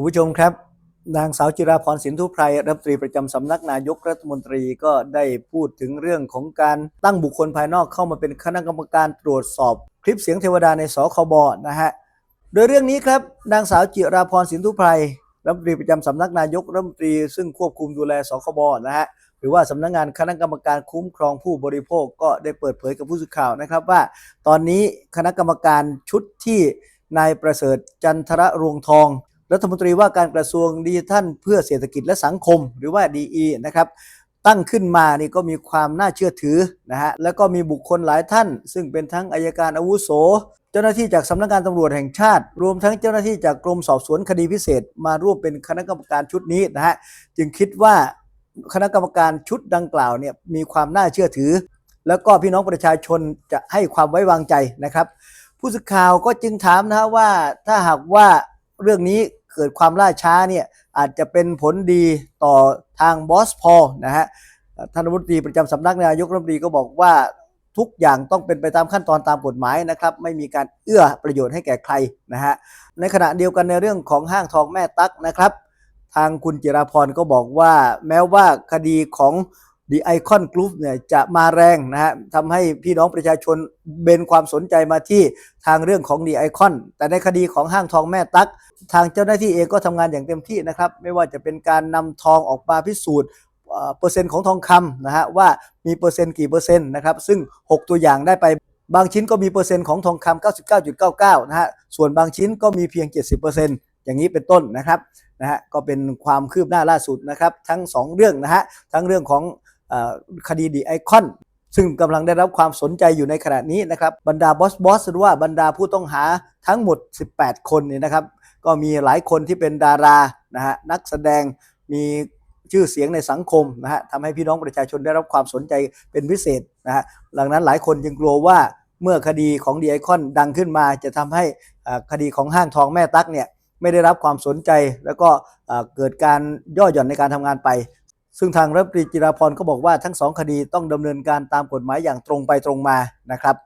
คุณผู้ชมครับ นางสาวจิราพรสินทุไพรรัฐมนตรีประจำสำนักนายกรัฐมนตรีก็ได้พูดถึงเรื่องของการตั้งบุคคลภายนอกเข้ามาเป็นคณะกรรมการตรวจสอบ คลิปเสียงเทวดาในสคบนะฮะโดยเรื่องนี้ครับนางสาวจิราพรสินทุไพรรัฐมนตรีประจำสำนักนายกรัฐมนตรีซึ่งควบคุมดูแลสคบนะฮะหรือว่าสำนักงานคณะกรรมการคุ้มครองผู้บริโภคก็ได้เปิดเผยกับผู้สื่อข่าวนะครับว่า ตอนนี้คณะกรรมการชุดที่นายประเสริฐจันทระรวงทอง รัฐมนตรีว่าการกระทรวงดิจิทัลเพื่อเศรษฐกิจและสังคม หรือว่า DE นะครับตั้งขึ้นมานี่ก็มีความน่าเชื่อถือนะฮะแล้วก็มีบุคคลหลายท่าน ซึ่งเป็นทั้งอายการอาวุโส เจ้าหน้าที่จากสำนักงานตำรวจแห่งชาติ รวมทั้งเจ้าหน้าที่จากกรมสอบสวนคดีพิเศษ มาร่วมเป็นคณะกรรมการชุดนี้นะฮะจึงคิดว่าคณะกรรมการชุดดังกล่าวเนี่ยมีความน่าเชื่อถือ แล้วก็พี่น้องประชาชนจะให้ความไว้วางใจนะครับ ผู้สื่อข่าวก็จึงถามนะฮะว่าถ้าหากว่าเรื่องนี้ เกิดความล่าช้าเนี่ยอาจจะเป็นผลดีต่อทางบอสพอนะฮะท่านรัฐมนตรีประจำสำนักนายกรัฐมนตรีก็บอกว่าทุกอย่างต้องเป็นไปตามขั้นตอนตามกฎหมายนะครับ ไม่มีการเอื้อประโยชน์ให้แก่ใครนะฮะในขณะเดียวกันในเรื่องของห้างทองแม่ตั๊กนะครับ ทางคุณจิราพรก็บอกว่าแม้ว่าคดีของ The Icon Group เนี่ยจะมาแรงนะฮะทำให้พี่น้องประชาชนเบนความสนใจมาที่ทางเรื่องของ The Icon แต่ในคดีของห้างทองแม่ตัก ทางเจ้าหน้าที่เองก็ทำงานอย่างเต็มที่นะครับ ไม่ว่าจะเป็นการนำทองออกมาพิสูจน์เปอร์เซ็นต์ของทองคำนะฮะว่ามีเปอร์เซ็นต์กี่เปอร์เซ็นต์นะครับซึ่ง 6 ตัวอย่างได้ไปบางชิ้นก็มีเปอร์เซ็นต์ของทองคำ99.99 นะฮะ ส่วนบางชิ้นก็มีเพียง 70%อย่างนี้เป็นต้นนะครับ นะฮะ ก็เป็นความคืบหน้าล่าสุดนะครับ ทั้ง 2 เรื่องนะฮะ ทั้งเรื่องของ คดีดีไอคอน ซึ่งกำลังได้รับความสนใจอยู่ในขณะนี้นะครับบรรดาบอสบอสหรือว่าบรรดาผู้ต้องหาทั้งหมด 18 คนเนี่ยนะครับ ก็มีหลายคนที่เป็นดารานะฮะนักแสดงมีชื่อเสียงในสังคมนะฮะทำให้พี่น้องประชาชนได้รับความสนใจเป็นพิเศษนะฮะดังนั้นหลายคนจึงกลัวว่าเมื่อคดีของดีไอคอนดังขึ้นมา จะทำให้คดีของห้างทองแม่ตั๊กเนี่ยไม่ได้รับความสนใจ แล้วก็เอ่อเกิดการย่อหย่อนในการทำงานไป ซึ่งทางรัฐมนตรีจิราพรก็บอกว่าทั้งสองคดีต้องดำเนินการตามกฎหมายอย่างตรงไปตรงมานะครับ